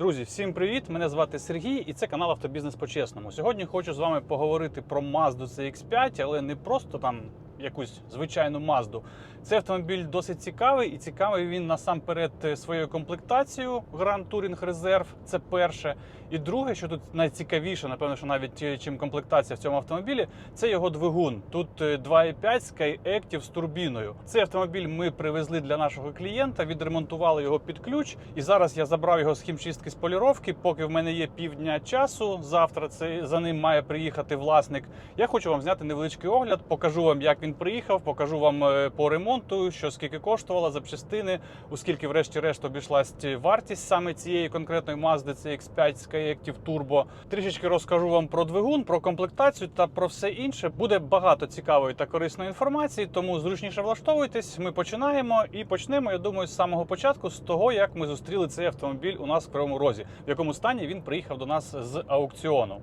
Друзі, всім привіт! Мене звати Сергій, і це канал Автобізнес по-чесному. Сьогодні хочу з вами поговорити про Mazda CX5, але не просто там якусь звичайну Мазду. Цей автомобіль досить цікавий, і цікавий він насамперед своєю комплектацією Grand Touring Reserve. Це перше. І друге, що тут найцікавіше, напевно, що навіть е, чим комплектація в цьому автомобілі, це його двигун. Тут е, 2.5 Skyactiv з турбіною. Цей автомобіль ми привезли для нашого клієнта, відремонтували його під ключ. І зараз я забрав його з хімчистки з поліровки. Поки в мене є півдня часу. Завтра це за ним має приїхати власник. Я хочу вам зняти невеличкий огляд, покажу вам, як він приїхав, покажу вам е, по ремонту, що скільки коштувало запчастини, оскільки, врешті-решт, обійшлась вартість саме цієї конкретної Mazda CX5 Skyactiv Turbo. Трішечки розкажу вам про двигун, про комплектацію та про все інше. Буде багато цікавої та корисної інформації, тому зручніше влаштовуйтесь. Ми починаємо і почнемо. Я думаю, з самого початку, з того, як ми зустріли цей автомобіль у нас в Кривому Розі, в якому стані він приїхав до нас з аукціону.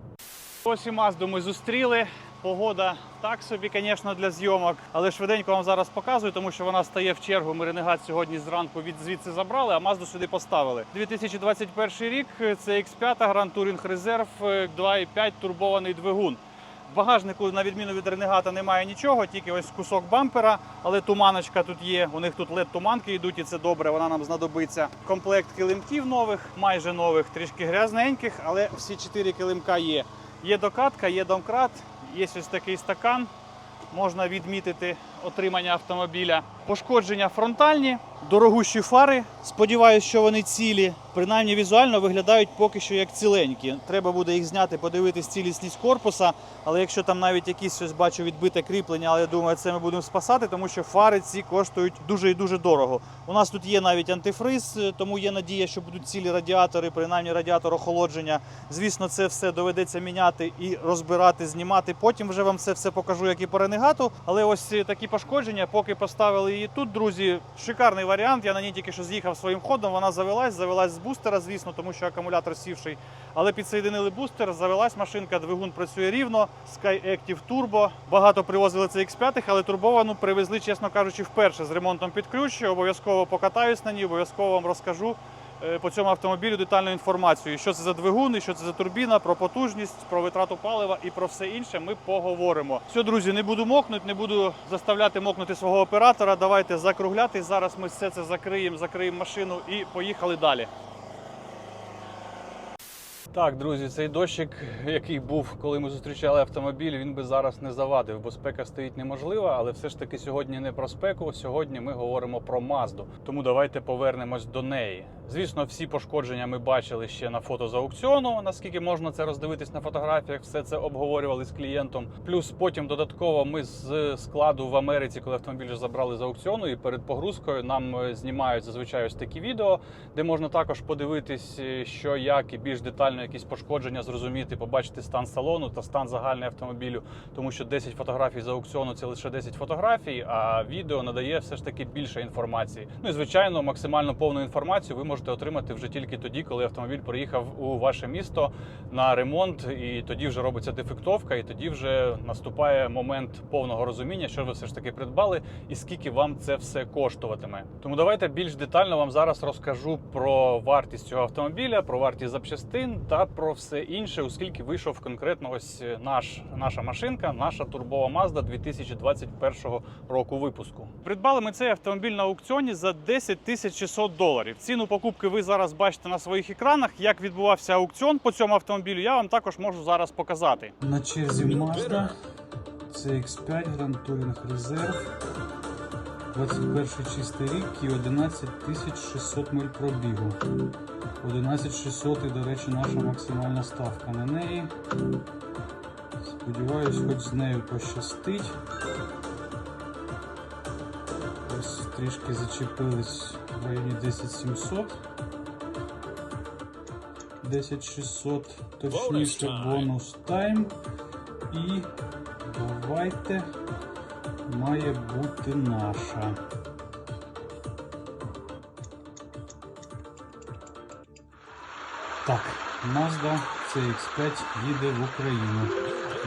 Ось і Мазду ми зустріли. Погода так собі, звісно, для зйомок, але швиденько вам зараз показую, тому що вона стає в чергу. Ми ренегат сьогодні зранку від звідси забрали, а Мазду сюди поставили. 2021 рік це X5 Grand Touring Reserve 2.5 турбований двигун. В багажнику, на відміну від ренегата, немає нічого, тільки ось кусок бампера, але туманочка тут є. У них тут led туманки йдуть, і це добре, вона нам знадобиться. Комплект килимків нових, майже нових, трішки грязненьких, але всі чотири килимка є. Є докатка, є домкрат, є ось такий стакан. Можна відмітити отримання автомобіля. Пошкодження фронтальні, дорогущі фари. Сподіваюсь, що вони цілі. Принаймні візуально виглядають поки що як ціленькі. Треба буде їх зняти, подивитись цілісність корпуса. Але якщо там навіть якісь ось бачу відбите кріплення, але я думаю, це ми будемо спасати, тому що фари ці коштують дуже і дуже дорого. У нас тут є навіть антифриз, тому є надія, що будуть цілі радіатори, принаймні радіатор охолодження. Звісно, це все доведеться міняти і розбирати, знімати. Потім вже вам це все покажу, як і по ренегату. Але ось такі пошкодження, поки поставили її тут, друзі, шикарний варіант. Я на ній тільки що з'їхав своїм ходом. Вона завелась, завелась з бустера, звісно, тому що акумулятор сівший. Але підсоєдинили бустер, завелась машинка, двигун працює рівно. Skyactiv Turbo. Багато привозили це X5, але турбовану привезли, чесно кажучи, вперше з ремонтом під ключ. Обов'язково покатаюсь на ній, обов'язково вам розкажу. Е, По цьому автомобілю детальну інформацію, що це за двигун, що це за турбіна, про потужність, про витрату палива і про все інше ми поговоримо. Все, друзі, не буду мокнути, не буду заставляти мокнути свого оператора. Давайте закругляти. Зараз ми все це закриємо, закриємо машину і поїхали далі. Так, друзі, цей дощик, який був, коли ми зустрічали автомобіль, він би зараз не завадив, бо спека стоїть неможлива, але все ж таки сьогодні не про спеку. Сьогодні ми говоримо про Мазду. Тому давайте повернемось до неї. Звісно, всі пошкодження ми бачили ще на фото з аукціону. Наскільки можна це роздивитись на фотографіях, все це обговорювали з клієнтом. Плюс потім додатково ми з складу в Америці, коли автомобіль забрали з аукціону, і перед погрузкою нам е, знімають зазвичай ось такі відео, де можна також подивитись, е, що як і більш детально якісь пошкодження зрозуміти, побачити стан салону та стан загальний автомобілю, тому що 10 фотографій з аукціону це лише 10 фотографій, а відео надає все ж таки більше інформації. Ну і звичайно, максимально повну інформацію ви можете отримати вже тільки тоді, коли автомобіль приїхав у ваше місто на ремонт, і тоді вже робиться дефектовка, і тоді вже наступає момент повного розуміння, що ви все ж таки придбали, і скільки вам це все коштуватиме. Тому давайте більш детально вам зараз розкажу про вартість цього автомобіля, про вартість запчастин та про все інше, оскільки вийшов конкретно ось наш наша машинка, наша турбова Mazda 2021 року випуску. Придбали ми цей автомобіль на аукціоні за 10 тисяч 600 доларів. Ціну покупки ви зараз бачите на своїх екранах. Як відбувався аукціон по цьому автомобілю, я вам також можу зараз показати. На черзі Mazda CX5 Grand Touring Reserve 21 чистий рік і 11600 миль пробігу. 11600 і, до речі, наша максимальна ставка на неї. Сподіваюсь, хоч з нею пощастить. Ось трішки зачепились в районі 10700. 10600, точніше бонус тайм. І давайте має бути наша. Так, Mazda CX5 їде в Україну.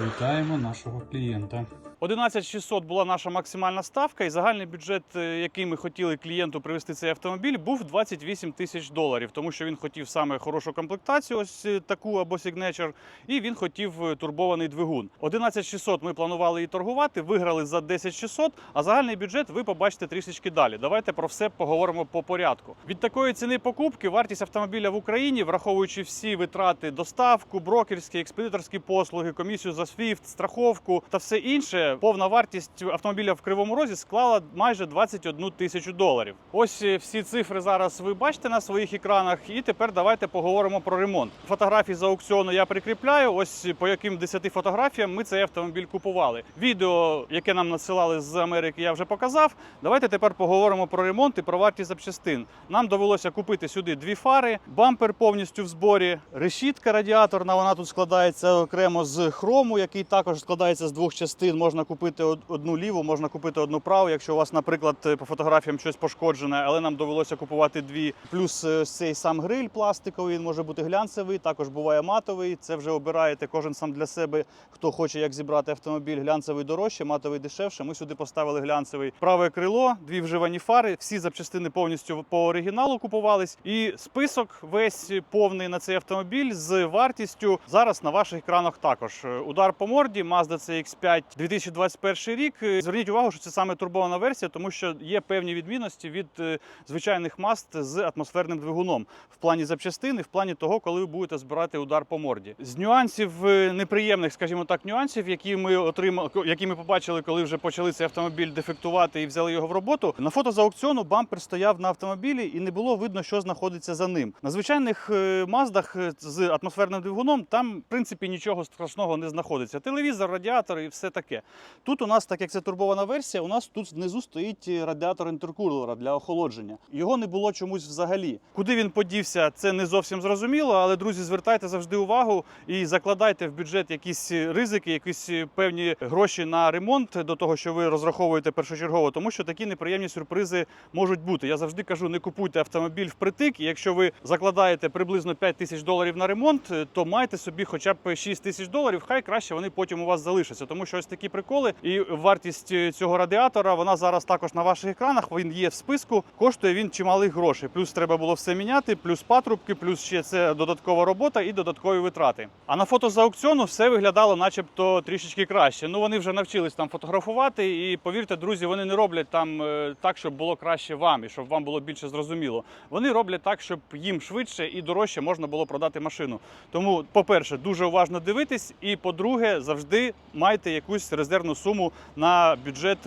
Вітаємо нашого клієнта. 11600 була наша максимальна ставка, і загальний бюджет, е, який ми хотіли клієнту привезти цей автомобіль, був 28 тисяч доларів, тому що він хотів саме хорошу комплектацію, ось е, таку або Signature, і він хотів е, турбований двигун. 11600 ми планували і торгувати, виграли за 10600, а загальний бюджет ви побачите трішечки далі. Давайте про все поговоримо по порядку. Від такої ціни покупки вартість автомобіля в Україні, враховуючи всі витрати, доставку, брокерські, експедиторські послуги, комісію за SWIFT, страховку та все інше, повна вартість автомобіля в Кривому Розі склала майже 21 тисячу доларів. Ось е, всі цифри зараз ви бачите на своїх екранах. І тепер давайте поговоримо про ремонт. Фотографії з аукціону я прикріпляю. Ось по яким 10 фотографіям ми цей автомобіль купували. Відео, яке нам надсилали з Америки, я вже показав. Давайте тепер поговоримо про ремонт і про вартість запчастин. Нам довелося купити сюди дві фари, бампер повністю в зборі, решітка радіаторна. Вона тут складається окремо з хрому, який також складається з двох частин. Можна купити одну ліву, можна купити одну праву. Якщо у вас, наприклад, по фотографіям щось пошкоджене, але нам довелося купувати дві. Плюс е, цей сам гриль пластиковий, він може бути глянцевий, також буває матовий. Це вже обираєте кожен сам для себе, хто хоче як зібрати автомобіль. Глянцевий дорожче, матовий дешевше. Ми сюди поставили глянцевий праве крило, дві вживані фари. Всі запчастини повністю по оригіналу купувались. І список весь повний на цей автомобіль з вартістю зараз на ваших екранах також. Е, Удар по морді, Mazda CX-5 2021 рік. Е, Зверніть увагу, що це саме турбована версія, тому що є певні відмінності від е, звичайних Mazda з атмосферним двигуном в плані запчастин і в плані того, коли ви будете збирати удар по морді. З нюансів е, неприємних, скажімо так, нюансів, які ми отримали, які ми побачили, коли вже почали цей автомобіль дефектувати і взяли його в роботу. На фото з аукціону бампер стояв на автомобілі і не було видно, що знаходиться за ним. На звичайних маздах з атмосферним двигуном там, в принципі, нічого страшного не знаходиться. Телевізор, радіатор і все таке. Тут у нас, так як це турбована версія, у нас тут знизу стоїть е, радіатор інтеркулера для охолодження. Його не було чомусь взагалі. Куди він подівся, це не зовсім зрозуміло, але друзі, звертайте завжди увагу і закладайте в бюджет якісь ризики, якісь певні гроші на ремонт до того, що ви розраховуєте першочергово, тому що такі неприємні сюрпризи можуть бути. Я завжди кажу, не купуйте автомобіль впритик. І якщо ви закладаєте приблизно 5 тисяч доларів на ремонт, то майте собі хоча б 6 тисяч доларів. Хай краще вони потім у вас залишаться, тому що ось такі приколи. І вартість е, цього радіатора вона зараз також на ваших екранах. Він є в списку. Коштує він чималих грошей. Плюс треба було все міняти, плюс патрубки, плюс ще це додаткова робота і додаткові витрати. А на фото з аукціону все виглядало, начебто, трішечки краще. Ну вони вже навчились там фотографувати, і повірте, друзі, вони не роблять там е, так, щоб було краще вам і щоб вам було більше зрозуміло. Вони роблять так, щоб їм швидше і дорожче можна було продати машину. Тому, по-перше, дуже уважно дивитись, і по-друге, завжди майте якусь резервну суму на бюджет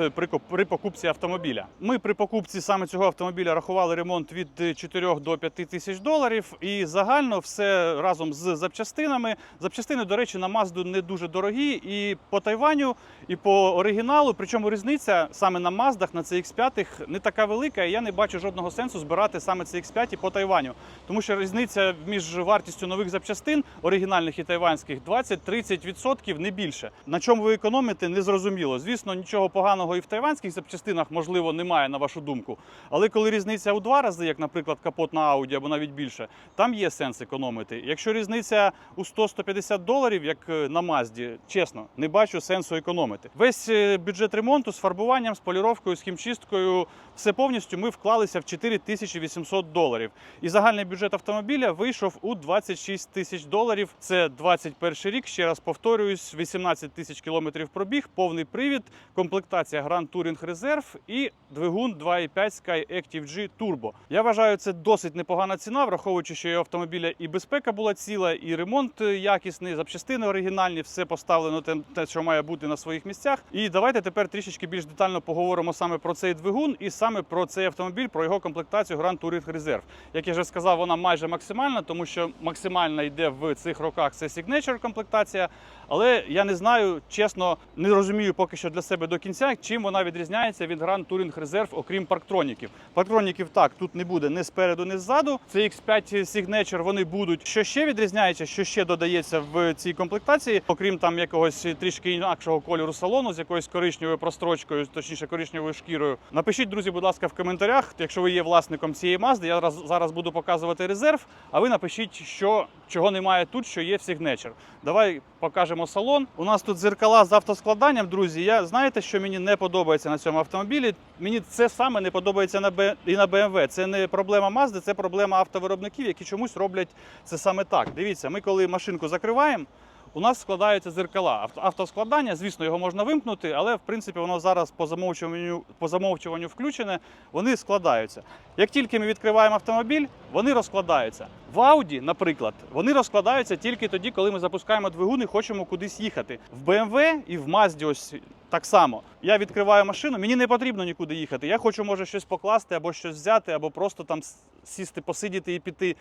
при покупці автомобіля. Ми при покупці саме цього автомобіля рахували ремонт від 4 до 5 тисяч доларів, і загально все разом з запчастинами. Запчастини, до речі, на Мазду не дуже дорогі, і по Тайваню, і по оригіналу. Причому різниця саме на Маздах, на CX5 не така велика. І я не бачу жодного сенсу збирати саме CX5 по Тайваню, тому що різниця між вартістю нових запчастин оригінальних і тайванських 20-30% не більше. На чому ви економите, не зрозуміло. Звісно, нічого поганого і в тайванських запчастинах можливо немає на вашу думку. Але коли різниця у два рази, як, наприклад, капот на Ауді або навіть більше, там є сенс економити. Якщо різниця у 100-150 доларів, як е, на Мазді, чесно, не бачу сенсу економити. Весь е, бюджет ремонту з фарбуванням, з поліровкою, з хімчисткою, все повністю ми вклалися в 4800 доларів. І загальний бюджет автомобіля вийшов у 26 тисяч доларів. Це 21 рік. Ще раз повторююсь, 18 тисяч кілометрів пробіг, повний привід, комплектація Grand Touring Reserve і двигун 2.5 Sky Active G Turbo. Я вважаю, це досить непогана ціна, враховуючи, що і автомобіля і безпека була ціла, і ремонт е, якісний, запчастини оригінальні, все поставлено те, що має бути на своїх місцях. І давайте тепер трішечки більш детально поговоримо саме про цей двигун і саме про цей автомобіль, про його комплектацію Grand Touring Reserve. Як я вже сказав, вона майже максимальна, тому що максимальна йде в цих роках це Signature комплектація. Але я не знаю, чесно, не розумію поки що для себе до кінця, чим вона відрізняється від Grand Touring Reserve, окрім парктроніків. Парктроніків так тут не буде ні спереду, ні ззаду. Це X5 Signature вони будуть. Що ще відрізняється, що ще додається в цій комплектації, окрім там якогось трішки інакшого кольору салону з якоюсь коричневою прострочкою, точніше коричневою шкірою. Напишіть, друзі, будь ласка, в коментарях, якщо ви є власником цієї Mazda, я зараз буду показувати резерв. А ви напишіть, що чого немає тут, що є в Signature. Давай покажемо салон. У нас тут зеркала з автоскладанням, друзі. Я знаєте, що мені не подобається на цьому автомобілі. Мені це саме не подобається на Б... і на BMW. Це не проблема Mazda, це проблема автовиробників, які чомусь роблять це саме так. Дивіться, ми коли машинку закриваємо. У нас складаються дзеркала. Авто- Автоскладання, звісно, його можна вимкнути, але в принципі воно зараз по замовчуванню, по замовчуванню включене, вони складаються. Як тільки ми відкриваємо автомобіль, вони розкладаються. В Audi, наприклад, вони розкладаються тільки тоді, коли ми запускаємо двигун і хочемо кудись їхати. В BMW і в Mazda ось так само. Я відкриваю машину, мені не потрібно нікуди їхати. Я хочу, може, щось покласти або щось взяти, або просто там сісти, посидіти і піти.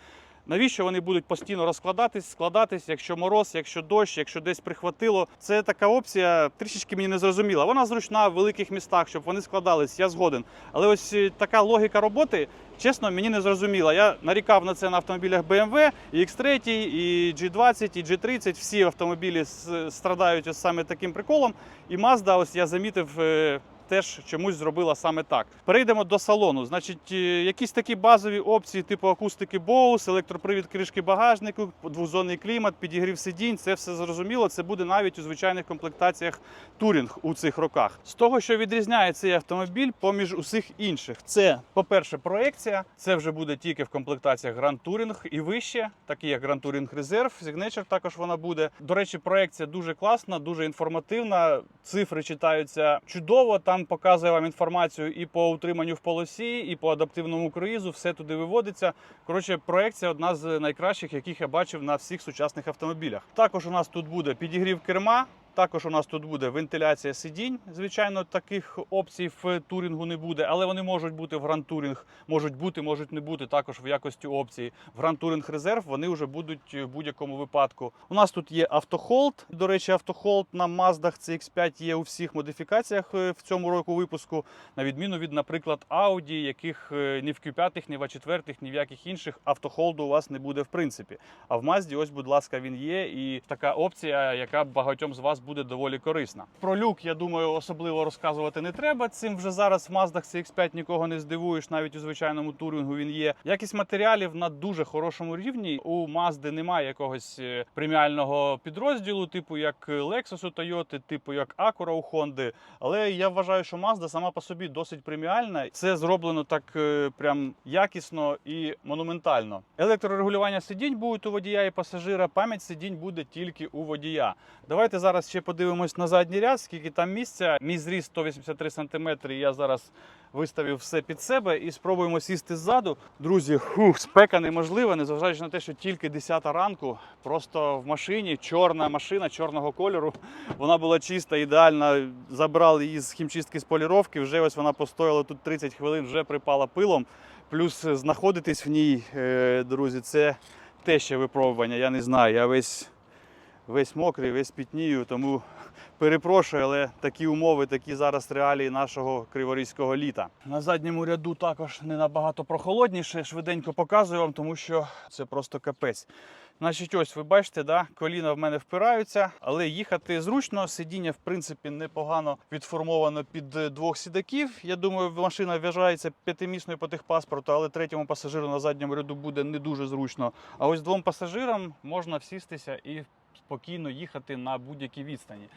Навіщо вони будуть постійно розкладатись, складатись, якщо мороз, якщо дощ, якщо десь прихватило? Це така опція трішечки мені не зрозуміла. Вона зручна в великих містах, щоб вони складались, я згоден. Але ось е, така логіка роботи, чесно, мені не зрозуміла. Я нарікав на це на автомобілях BMW, і X3, і G20, і G30. Всі автомобілі страдають ось саме таким приколом. І Mazda, ось я замітив. Теж чомусь зробила саме так. Перейдемо до салону. Значить, е, якісь такі базові опції, типу акустики Bose, електропривід кришки багажнику, двозонний клімат, підігрів сидінь. Це все зрозуміло. Це буде навіть у звичайних комплектаціях Touring у цих роках. З того, що відрізняє цей автомобіль поміж усіх інших, це, по-перше, проекція. Це вже буде тільки в комплектаціях Grand Touring і вище, такі як Grand Touring Reserve, Signature також вона буде. До речі, проекція дуже класна, дуже інформативна. Цифри читаються чудово. Там показує вам інформацію і по утриманню в полосі, і по адаптивному круїзу. Все туди виводиться. Коротше, проекція одна з найкращих, яких я бачив на всіх сучасних автомобілях. Також у нас тут буде підігрів керма. Також у нас тут буде вентиляція сидінь. Звичайно, таких опцій в турінгу не буде, але вони можуть бути в Touring, можуть бути, можуть не бути також в якості опції. В Touring Reserve вони вже будуть в будь-якому випадку. У нас тут є автохолд. До речі, автохолд на Mazda CX5 є у всіх модифікаціях е, в цьому року випуску, на відміну від, наприклад, Audi, яких е, ні в Q5, ні в A4, ні в яких інших автохолду у вас не буде в принципі. А в Mazda, ось, будь ласка, він є, і така опція, яка багатьом з вас буде доволі корисна. Про люк, я думаю, особливо розказувати не треба. Цим вже зараз в Mazda CX5 нікого не здивуєш, навіть у звичайному турінгу він є. Якість матеріалів на дуже хорошому рівні. У Mazda немає якогось е, преміального підрозділу, типу як Lexus у Toyota, типу як Acura у Honda. Але я вважаю, що Mazda сама по собі досить преміальна. Це зроблено так е, прям якісно і монументально. Електрорегулювання сидінь будуть у водія і пасажира. Пам'ять сидінь буде тільки у водія. Давайте зараз ще подивимось на задній ряд, скільки там місця. Мій зріст 183 см. Я зараз виставив все під себе і спробуємо сісти ззаду. Друзі, хух, спека неможлива, незважаючи на те, що тільки 10 ранку. Просто в машині чорна машина чорного кольору. Вона була чиста, ідеальна. Забрали її з хімчистки з поліровки. Вже ось вона постояла тут 30 хвилин, вже припала пилом. Плюс знаходитись в ній, е, друзі, це те ще випробування. Я не знаю. Я весь весь мокрий, весь пітнію, тому перепрошую, але такі умови, такі зараз реалії нашого криворізького літа. На задньому ряду також не набагато прохолодніше. Швиденько показую вам, тому що це просто капець. Значить, ось ви бачите, да, коліна в мене впираються, але їхати зручно. Сидіння, в принципі, непогано відформовано під двох сідаків. Я думаю, машина вважається п'ятимісною по техпаспорту, але третьому пасажиру на задньому ряду буде не дуже зручно. А ось двом пасажирам можна всістися і спокійно їхати на будь-якій відстані.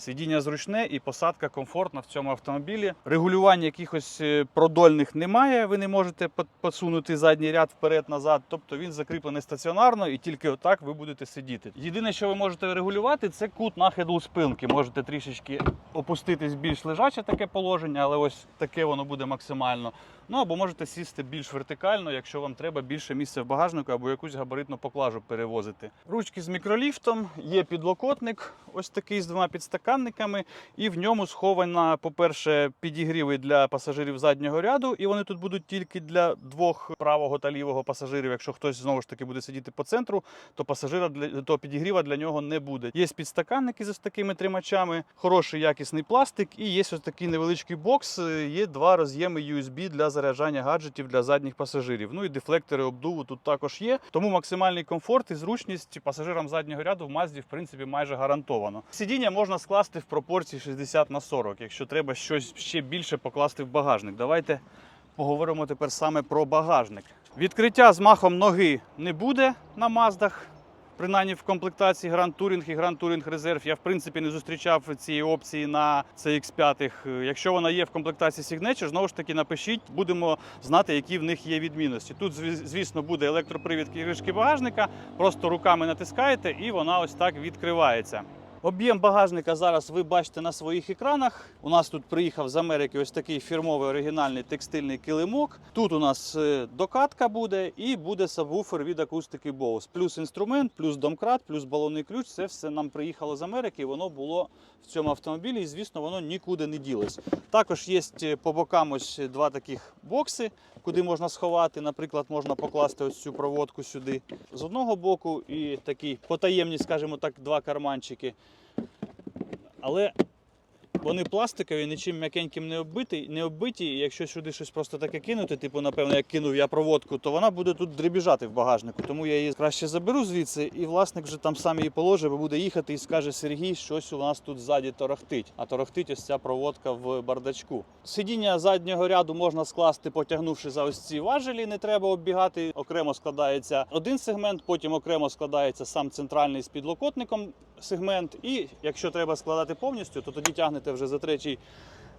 Сидіння зручне і посадка комфортна в цьому автомобілі. Регулювань якихось е, продольних немає. Ви не можете посунути задній ряд вперед-назад. Тобто він закріплений стаціонарно і тільки отак ви будете сидіти. Єдине, що ви можете регулювати, це кут нахилу спинки. Можете трішечки опуститись більш лежаче таке положення, але ось таке воно буде максимально. Ну або можете сісти більш вертикально, якщо вам треба більше місця в багажнику або якусь габаритну поклажу перевозити. Ручки з мікроліфтом, є підлокотник, ось такий з двома підстаканниками, і в ньому схована, по-перше, підігріви для пасажирів заднього ряду, і вони тут будуть тільки для двох правого та лівого пасажирів. Якщо хтось знову ж таки буде сидіти по центру, то пасажира для то підігріва для нього не буде. Є підстаканники з ось такими тримачами, хороший якісний пластик, і є ось такий невеличкий бокс. е, Є два роз'єми USB для заряджання гаджетів для задніх пасажирів. Ну і дефлектори обдуву тут також є. Тому максимальний комфорт і зручність пасажирам заднього ряду в Мазді в принципі майже гарантовано. Сидіння можна скласти в пропорції 60 на 40, якщо треба щось ще більше покласти в багажник. Давайте поговоримо тепер саме про багажник. Відкриття з махом ноги не буде на Маздах. Принаймні в комплектації Grand Touring і Grand Touring Reserve. Я в принципі не зустрічав цієї опції на CX5. Якщо вона є в комплектації Signature, знову ж таки напишіть, будемо знати, які в них є відмінності. Тут, зві- звісно, буде електропривід кришки багажника, просто руками натискаєте і вона ось так відкривається. Об'єм багажника зараз ви бачите на своїх екранах. У нас тут приїхав з Америки ось такий фірмовий оригінальний текстильний килимок. Тут у нас е, докатка буде і буде сабвуфер від акустики Bose. Плюс інструмент, плюс домкрат, плюс балонний ключ. Це все нам приїхало з Америки. Воно було в цьому автомобілі, і звісно, воно нікуди не ділось. Також є е, по бокам ось два таких бокси, куди можна сховати. Наприклад, можна покласти ось цю проводку сюди з одного боку, і такі потаємні, скажімо так, два карманчики. Але вони пластикові, нічим м'якеньким не оббиті, не оббиті. Якщо сюди щось просто таке кинути, типу, напевно, як кинув я проводку, то вона буде тут дребіжати в багажнику. Тому я її краще заберу звідси, і власник вже там сам її положить, бо буде їхати і скаже Сергій, щось у нас тут ззаді торохтить. А торохтить ось ця проводка в бардачку. Сидіння заднього ряду можна скласти, потягнувши за ось ці важелі, не треба оббігати. Окремо складається один сегмент, потім окремо складається сам центральний з підлокотником сегмент. І якщо треба складати повністю, то тоді тягнете вже за третій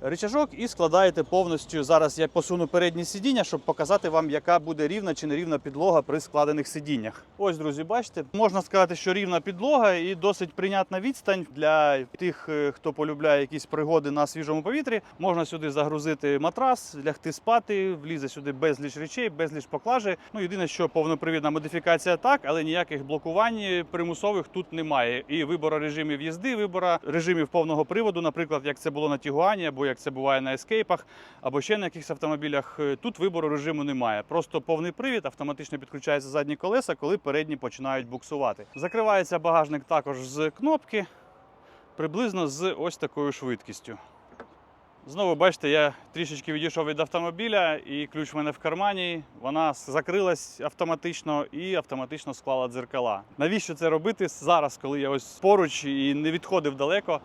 рычажок і складаєте повністю. Зараз я посуну переднє сидіння, щоб показати вам, яка буде рівна чи нерівна підлога при складених сидіннях. Ось, друзі, бачите, можна сказати, що рівна підлога і досить прийнятна відстань для тих, е, хто полюбляє якісь пригоди на свіжому повітрі. Можна сюди загрузити матрас, лягти спати, влізе сюди безліч речей, безліч поклажі. Ну єдине, що повнопривідна модифікація так, але ніяких блокувань примусових тут немає. І вибору режимів їзди, вибору режимів повного приводу, наприклад, як це було на Тігуані, або як це буває на ескейпах, або ще на якихось автомобілях. е, Тут вибору режиму немає. Просто повний привід, автоматично підключаються задні колеса, коли передні починають буксувати. Закривається багажник також з кнопки, приблизно з ось такою швидкістю. Знову бачите, я трішечки відійшов від автомобіля, і ключ в мене в кармані. Вона закрилась автоматично і автоматично склала дзеркала. Навіщо це робити зараз, коли я ось поруч і не відходив далеко?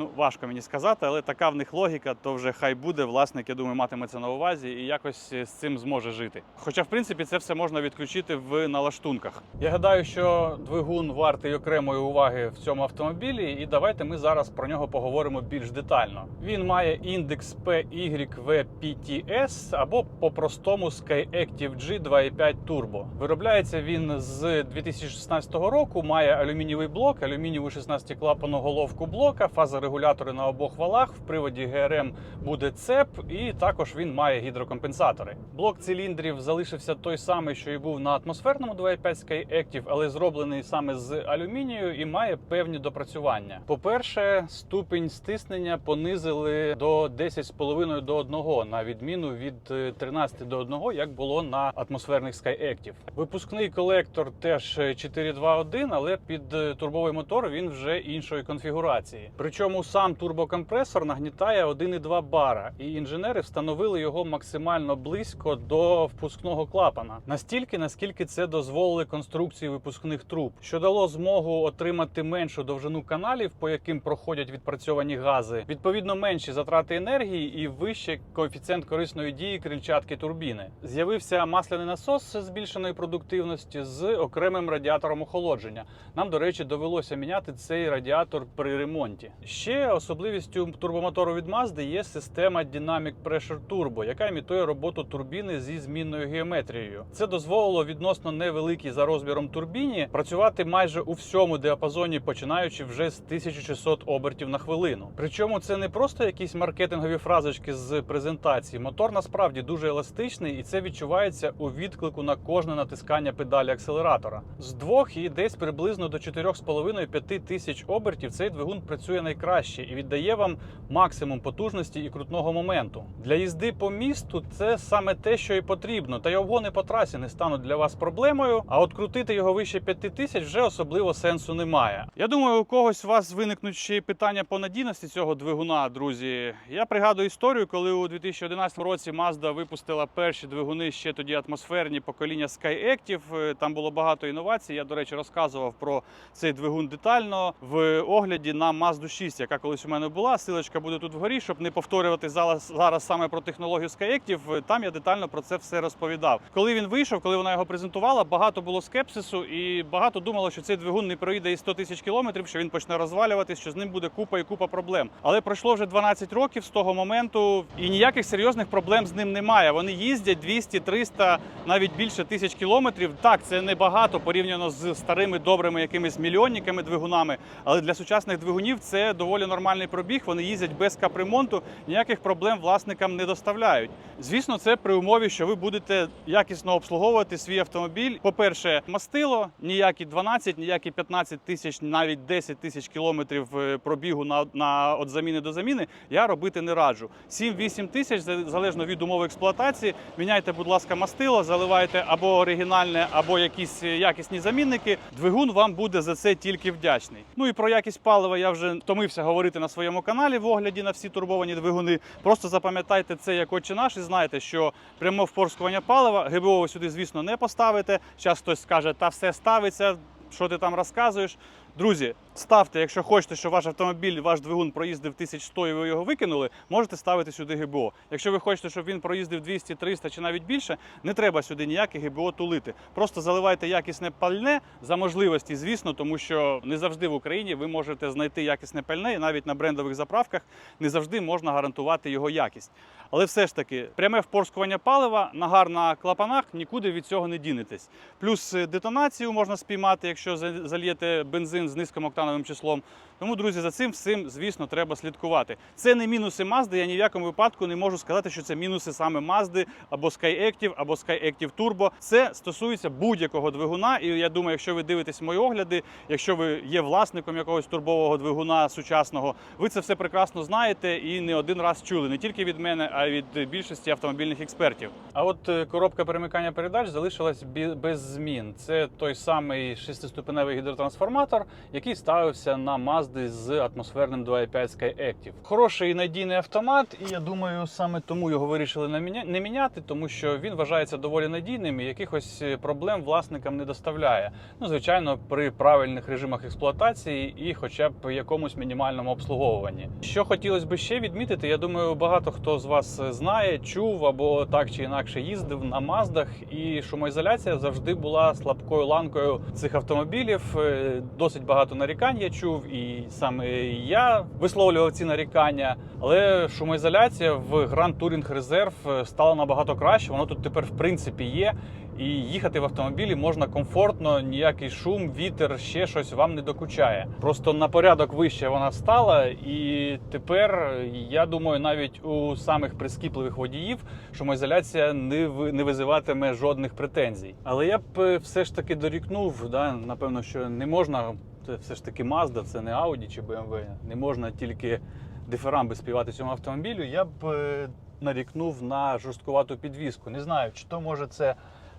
Ну, важко мені сказати, але така в них логіка, то вже хай буде. Власник, я думаю, матиме це на увазі і якось з цим зможе жити. Хоча, в принципі, це все можна відключити в налаштунках. Я гадаю, що двигун вартий окремої уваги в цьому автомобілі, і давайте ми зараз про нього поговоримо більш детально. Він має індекс PYVPTS або по-простому Skyactiv G 2.5 Turbo. Виробляється він з 2016 року, має алюмінієвий блок, алюмінієву 16-клапану головку блока, фазорегулятори на обох валах. В приводі ГРМ буде цеп, і також він має гідрокомпенсатори. Блок циліндрів залишився той самий, що і був на атмосферному 2.5 Skyactiv, але зроблений саме з алюмінію і має певні допрацювання. По-перше, ступінь стиснення понизили до 10,5 до 1, на відміну від е, 13 до 1, як було на атмосферних Skyactiv. Випускний колектор теж 4.2.1, але під е, турбовий мотор він вже іншої конфігурації. Причому сам турбокомпресор нагнітає 1,2 бара, і інженери встановили його максимально близько до впускного клапана, настільки наскільки це дозволили конструкції випускних труб, що дало змогу отримати меншу довжину каналів, по яким проходять відпрацьовані гази, відповідно менші затрати енергії і вищий коефіцієнт корисної дії крильчатки турбіни. З'явився масляний насос збільшеної продуктивності з окремим радіатором охолодження. Нам, до речі, довелося міняти цей радіатор при ремонті. Ще особливістю турбомотору від Mazda є система Dynamic Pressure Turbo, яка імітує роботу турбіни зі змінною геометрією. Це дозволило відносно невеликій за розміром турбіні працювати майже у всьому діапазоні, починаючи вже з 1600 обертів на хвилину. Причому це не просто якісь маркетингові фразочки з презентації. Мотор насправді дуже еластичний, і це відчувається у відклику на кожне натискання педалі акселератора. З двох і десь приблизно до 4,5-5 тисяч обертів цей двигун працює найкраще і віддає вам максимум потужності і крутного моменту. Для їзди по місту це саме те, що і потрібно. Та й обгони по трасі не стануть для вас проблемою. А от крутити його вище 5 тисяч вже особливо сенсу немає. Я думаю, у когось у вас виникнуть ще питання по надійності цього двигуна, друзі. Я пригадую історію, коли у 2011 році Mazda випустила перші двигуни ще тоді атмосферні покоління Skyactiv. Е, Там було багато інновацій. Я, до речі, розказував про цей двигун детально в огляді на Mazda 6 200, яка колись у мене була. Силочка буде тут вгорі, щоб не повторювати зараз, зараз саме про технологію Skyactiv. Там я детально про це все розповідав. Коли він вийшов, коли вона його презентувала, багато було скепсису, і багато думало, що цей двигун не проїде і 100 тисяч кілометрів, що він почне розвалюватись, що з ним буде купа і купа проблем. Але пройшло вже 12 років з того моменту, і ніяких серйозних проблем з ним немає. Вони їздять 200, 300, навіть більше тисяч кілометрів. Так, це небагато порівняно з старими добрими якимись мільйонниками двигунами. Але для сучасних двигунів це доволі нормальний пробіг. Вони їздять без капремонту, ніяких проблем власникам не доставляють. Звісно, це при умові, що ви будете якісно обслуговувати свій автомобіль. По-перше, мастило, ніякі 12, ніякі 15 тисяч, навіть 10 тисяч кілометрів е, пробігу на, на от заміни до заміни я робити не раджу. 7-8 тисяч, залежно від умов експлуатації. Міняйте, будь ласка, мастило, заливайте або оригінальне, або якісь е, якісні замінники. Двигун вам буде за це тільки вдячний. Ну і про якість палива я вже втомився говорити на своєму каналі в огляді на всі турбовані двигуни. Просто запам'ятайте це як отче наш і знаєте, що прямо впорскування палива ГБО ви сюди, звісно, не поставите. Зараз хтось скаже, та все ставиться. Що ти там розказуєш? Друзі, ставте, якщо хочете, щоб ваш автомобіль, ваш двигун проїздив 1100 і ви його викинули, можете ставити сюди ГБО. Якщо ви хочете, щоб він проїздив 200, 300 чи навіть більше, не треба сюди ніяке ГБО тулити. Просто заливайте якісне пальне за можливості, звісно, тому що не завжди в Україні ви можете знайти якісне пальне, і навіть на брендових заправках не завжди можна гарантувати його якість. Але все ж таки, пряме впорскування палива, нагар на клапанах, нікуди від цього не дінетесь. Плюс е, детонацію можна спіймати, якщо зальєте бензин з низьким октановим числом. Тому, друзі, за цим всім, звісно, треба слідкувати. Це не мінуси Mazda, я ні в якому випадку не можу сказати, що це мінуси саме Mazda або Skyactiv, або Skyactiv Turbo. Це стосується будь-якого двигуна. І я думаю, якщо ви дивитесь мої огляди, якщо ви є власником якогось турбового двигуна сучасного, ви це все прекрасно знаєте і не один раз чули не тільки від мене, а й від більшості автомобільних експертів. А от е, коробка перемикання передач залишилась без змін. Це той самий шестиступеневий гідротрансформатор, який ставився на Mazda з атмосферним 2.5 Skyactiv. Хороший і надійний автомат, і я думаю, саме тому його вирішили не міняти, тому що він вважається доволі надійним і якихось е, проблем власникам не доставляє. Ну, звичайно, при правильних режимах експлуатації і хоча б якомусь мінімальному обслуговуванні. Що хотілося б ще відмітити, я думаю, багато хто з вас е, знає, чув або так чи інакше їздив на Маздах, і шумоізоляція завжди була слабкою ланкою цих автомобілів. Е, Досить багато нарікань я чув, і саме я висловлював ці нарікання. Але шумоізоляція в Grand Touring Reserve е, стала набагато краще. Воно тут тепер в принципі є. І їхати в автомобілі можна комфортно, ніякий шум, вітер, ще щось вам не докучає. Просто на порядок вище вона стала, і тепер я думаю, навіть у самих прискіпливих водіїв шумоізоляція не не визиватиме жодних претензій. Але я б е, все ж таки дорікнув, да, напевно, що не можна. Це все ж таки Mazda, це не Audi чи BMW. Не можна тільки дифарамби співати цьому автомобілю. Я б е, нарікнув на жорсткувату підвіску. Не знаю, чи то може це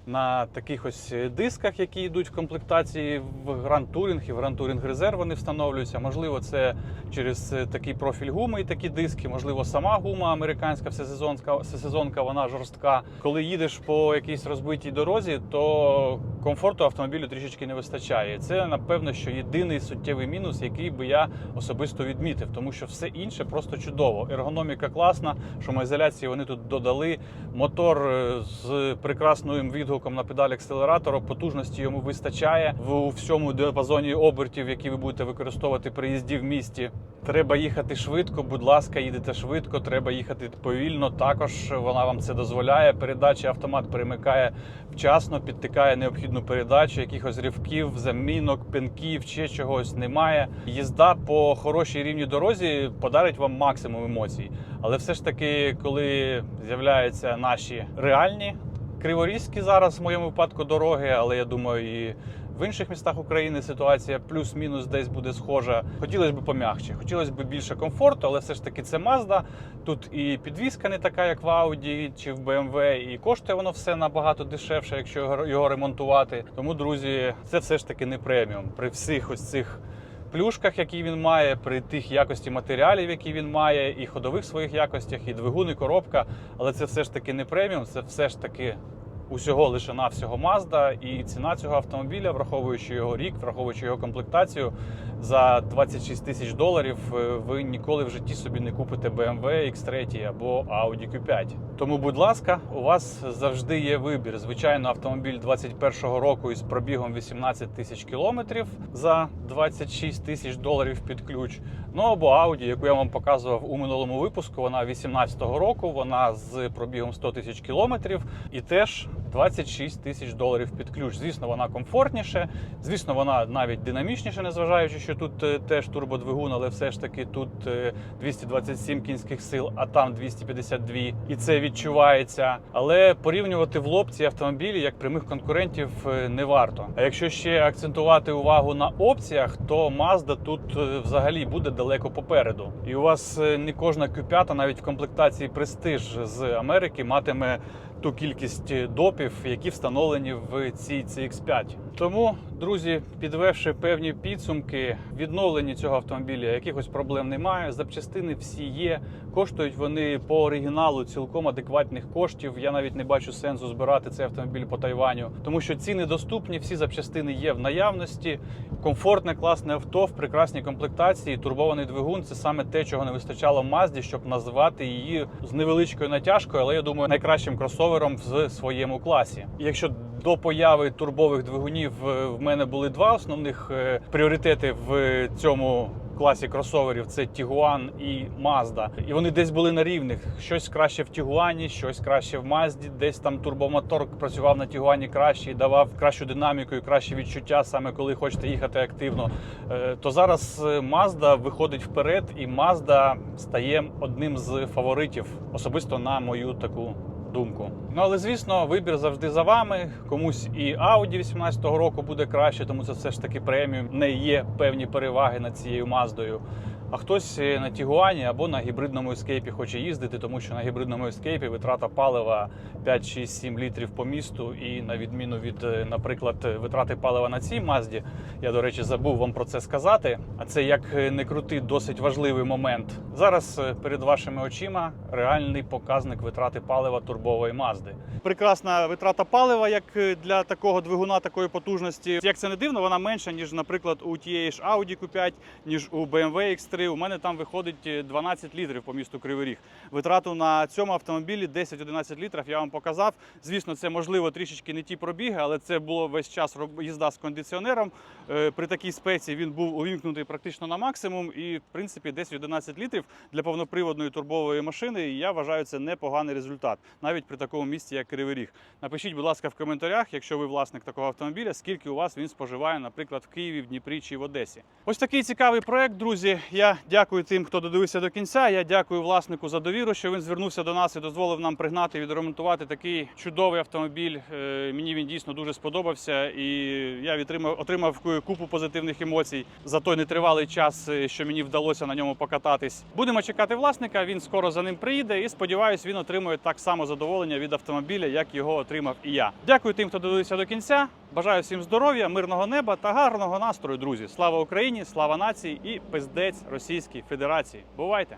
на таких ось дисках, які йдуть в комплектації в Grand Touring і в Grand Touring Reserve вони встановлюються. Можливо, це через е, такий профіль гуми і такі диски. Можливо, сама гума американська всесезонка, всесезонка, вона жорстка. Коли їдеш по якійсь розбитій дорозі, то комфорту автомобілю трішечки не вистачає. Це напевно, що єдиний суттєвий мінус, який би я особисто відмітив, тому що все інше просто чудово. Ергономіка класна, шумоізоляції вони тут додали. Мотор е, з прекрасним відгуком на педаль акселератора, потужності йому вистачає в всьому діапазоні обертів, які ви будете використовувати при їзді в місті. Треба їхати швидко, будь ласка, їдете швидко, треба їхати повільно. Також вона вам це дозволяє. Передачі автомат перемикає вчасно, підтикає необхідну передачу, якихось ривків, замінок, пинків, ще чогось немає. Їзда по хорошій рівній дорозі подарить вам максимум емоцій. Але все ж таки, коли з'являються наші реальні криворізькі зараз в моєму випадку дороги, але я думаю, і в інших містах України ситуація плюс-мінус десь буде схожа. Хотілося б пом'якче, хотілося б більше комфорту, але все ж таки це Mazda. Тут і підвізка не така, як в Audi чи в BMW, і коштує воно все набагато дешевше, якщо його ремонтувати. Тому, друзі, це все ж таки не преміум. При всіх ось цих плюшках, які він має, при тих якості матеріалів, які він має, і ходових своїх якостях, і двигун, і коробка. Але це все ж таки не преміум, це все ж таки усього лише навсього Mazda, і ціна цього автомобіля, враховуючи його рік, враховуючи його комплектацію, за 26 тисяч доларів е, ви ніколи в житті собі не купите BMW X3 або Audi Q5. Тому, будь ласка, у вас завжди є вибір. Звичайно, автомобіль 21-го року із пробігом 18 тисяч кілометрів за 26 тисяч доларів під ключ. Ну або Audi, яку я вам показував у минулому випуску. Вона 18-го року, вона з пробігом 100 тисяч кілометрів і теж 26 тисяч доларів під ключ. Звісно, вона комфортніше. Звісно, вона навіть динамічніше, незважаючи, що тут е, теж турбодвигун, але все ж таки тут е, 227 кінських сил, а там 252. І це відчувається. Але порівнювати в лоб ці автомобілі як прямих конкурентів е, не варто. А якщо ще акцентувати увагу на опціях, то Mazda тут е, взагалі буде далеко попереду. І у вас е, не кожна Q5, навіть в комплектації престиж з Америки, матиме ту кількість е, допів, які встановлені в цій CX5. Тому, друзі, підвевши певні підсумки, відновлення цього автомобіля якихось проблем немає. Запчастини всі є. Коштують вони по оригіналу цілком адекватних коштів. Я навіть не бачу сенсу збирати цей автомобіль по Тайваню, тому що ціни доступні, всі запчастини є в наявності. Комфортне, класне авто в прекрасній комплектації. Турбований двигун це саме те, чого не вистачало Мазді, щоб назвати її з невеличкою натяжкою, але я думаю, найкращим кросовером в своєму класі. Якщо до появи турбових двигунів е, в мене були два основних е, пріоритети в цьому класі кросоверів це Tiguan і Mazda. І вони десь були на рівних. Щось краще в Tiguan, щось краще в Mazda, десь там турбомотор працював на Tiguan краще і давав кращу динаміку і кращі відчуття, саме коли хочете їхати активно. Е, То зараз Mazda виходить вперед, і Mazda стає одним з фаворитів, особисто на мою таку думку. Ну але звісно, вибір завжди за вами. Комусь і Audi 18-го року буде краще, тому це все ж таки преміум. Не є певні переваги над цією Маздою. А хтось е, на Тігуані або на гібридному ескейпі хоче їздити, тому що на гібридному ескейпі витрата палива 5, 6, 7 літрів по місту. І на відміну від, е, наприклад, витрати палива на цій Мазді, я, до речі, забув вам про це сказати. А це як е, не крути, досить важливий момент. Зараз перед вашими очима реальний показник витрати палива турбової Мазди. Прекрасна витрата палива, як для такого двигуна такої потужності. Як це не дивно, вона менша, ніж, наприклад, у тієї ж Audi Q5, ніж у BMW X3. У мене там виходить е, 12 літрів по місту Кривий Ріг. Витрату на цьому автомобілі 10-11 літрів я вам показав. Звісно, це можливо трішечки не ті пробіги, але це було весь час їзда з кондиціонером. Е, При такій спеці він був увімкнутий практично на максимум, і в принципі десь 11 літрів для повноприводної турбової машини. Я вважаю це непоганий результат, навіть при такому місці, як Кривий Ріг. Напишіть, будь ласка, в коментарях, якщо ви власник такого автомобіля, скільки у вас він споживає, наприклад, в Києві, в Дніпрі чи в Одесі. Ось такий цікавий проект, друзі. Я дякую тим, хто додивився до кінця. Я дякую власнику за довіру, що він звернувся до нас і дозволив нам пригнати і відремонтувати такий чудовий автомобіль. Е, Мені він дійсно дуже сподобався, і я відтримав отримав купу позитивних емоцій за той нетривалий час, е, що мені вдалося на ньому покататись. Будемо чекати власника. Він скоро за ним приїде, і сподіваюсь, він отримує так само задоволення від автомобіля, як його отримав і я. Дякую тим, хто додивився до кінця. Бажаю всім здоров'я, мирного неба та гарного настрою, друзі. Слава Україні, слава нації і пиздець Російській Федерації. Бувайте!